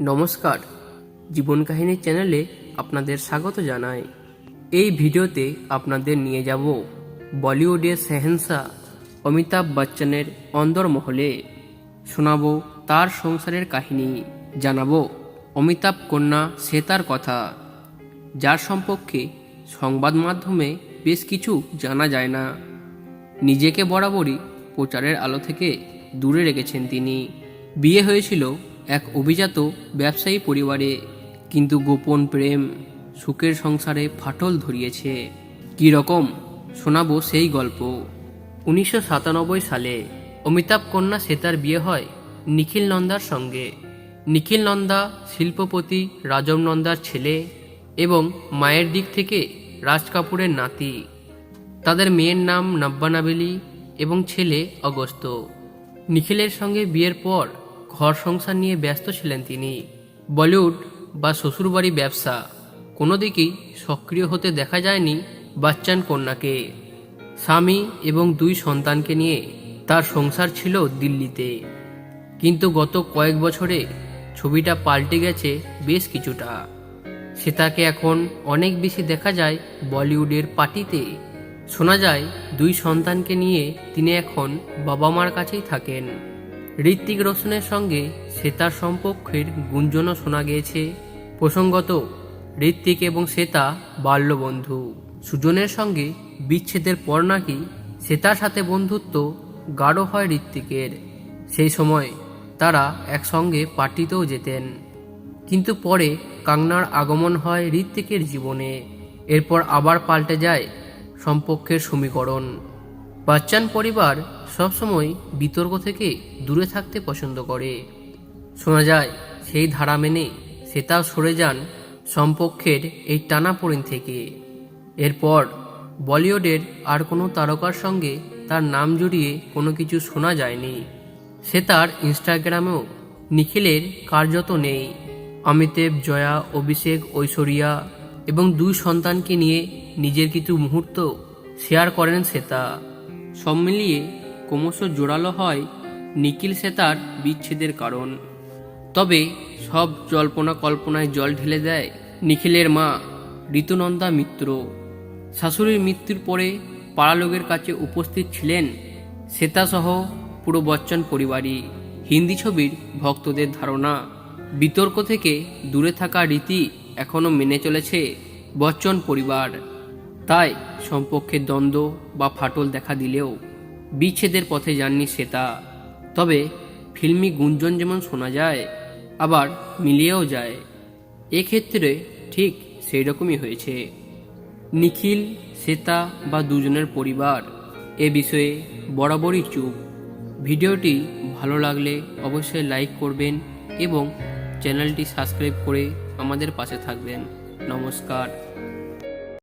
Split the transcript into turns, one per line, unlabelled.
নমস্কার। জীবন কাহিনী চ্যানেলে আপনাদের স্বাগত জানাই। এই ভিডিওতে আপনাদের নিয়ে যাব বলিউডের সেহেনসা, অমিতাভ বচ্চনের অন্দরমহলে। শোনাব তার সংসারের কাহিনী, জানাব অমিতাভ কন্যা শ্বেতার কথা, যার সম্পর্কে সংবাদ মাধ্যমে বেশ কিছু জানা যায় না। নিজেকে বরাবরই প্রচারের আলো থেকে দূরে রেখেছেন তিনি। বিয়ে হয়েছিল এক অভিজাত ব্যবসায়ী পরিবারে কিন্তু গোপন প্রেম, সুখের সংসারে ফাটল ধরিয়েছে। কী রকম? শোনাবো সেই গল্প। উনিশশো সাতানব্বই সালে অমিতাভ কন্যা শ্বেতার বিয়ে হয় নিখিল নন্দার সঙ্গে। নিখিল নন্দা শিল্পপতি, রাজম নন্দার ছেলে এবং মায়ের দিক থেকে রাজ কাপুরের নাতি। তাদের মেয়ের নাম নব্বানাবেলি এবং ছেলে অগস্ত নিখিলের সঙ্গে বিয়ের পর ঘর সংসার নিয়ে ব্যস্ত ছিলেন তিনি। বলিউড বা শ্বশুরবাড়ি ব্যবসা কোনো দিকেই সক্রিয় হতে দেখা যায়নি বাচ্চান কন্যাকে। স্বামী এবং দুই সন্তানকে নিয়ে তার সংসার ছিল দিল্লিতে। কিন্তু গত কয়েক বছরে ছবিটা পাল্টে গেছে বেশ কিছুটা। সে তাকে এখন অনেক বেশি দেখা যায় বলিউডের পার্টিতে। শোনা যায় দুই সন্তানকে নিয়ে তিনি এখন বাবা মার কাছেই থাকেন। ঋত্বিক রোশনের সঙ্গে শ্বেতার সম্পর্কের গুঞ্জনও শোনা গিয়েছে। প্রসঙ্গত ঋত্বিক এবং শ্বেতা বাল্যবন্ধু। সুজনের সঙ্গে বিচ্ছেদের পর নাকি শ্বেতার সাথে বন্ধুত্ব গাঢ় হয় ঋত্বিকের সেই সময় তারা একসঙ্গে পার্টিতেও যেতেন। কিন্তু পরে কাংনার আগমন হয় ঋত্বিকের জীবনে। এরপর আবার পাল্টে যায় সম্পর্কের সমীকরণ। বাচ্চান পরিবার সবসময় বিতর্ক থেকে দূরে থাকতে পছন্দ করে। শোনা যায়, সেই ধারা মেনে সেটাও সরে যান সম্পর্কের এই টানাপোড়েন থেকে। এরপর বলিউডের আর কোনো তারকার সঙ্গে তার নাম জড়িয়ে কোনো কিছু শোনা যায়নি। সে তার ইনস্টাগ্রামেও নিখিলের কার্যত নেই। অমিতাভ, জয়া, অভিষেক, ঐশ্বরিয়া এবং দুই সন্তানকে নিয়ে নিজের কিছু মুহূর্ত শেয়ার করেন শ্বেতা। সব মিলিয়ে ক্রমশ জোরালো হয় নিখিল শ্বেতার বিচ্ছেদের কারণ। তবে সব জল্পনা কল্পনায় জল ঢেলে দেয় নিখিলের মা, ঋতুনন্দা মিত্র। শাশুড়ির মৃত্যুর পরে পাড়ালোকের কাছে উপস্থিত ছিলেন শ্বেতাসহ পুরো বচ্চন পরিবারই। হিন্দি ছবির ভক্তদের ধারণা, বিতর্ক থেকে দূরে থাকা রীতি এখনও মেনে চলেছে বচ্চন পরিবার। তাই সম্পর্কের দ্বন্দ্ব বা ফাটল দেখা দিলেও বিচ্ছেদের পথে যাননি শ্বেতা তবে ফিল্মি গুঞ্জন যেমন শোনা যায়, আবার মিলিয়েও যায়। এক্ষেত্রে ঠিক সেই রকমই হয়েছে। নিখিল, শ্বেতা বা দুজনের পরিবার এ বিষয়ে বরাবরই চুপ। ভিডিওটি ভালো লাগলে অবশ্যই লাইক করবেন এবং চ্যানেলটি সাবস্ক্রাইব করে আমাদের পাশে থাকবেন। নমস্কার।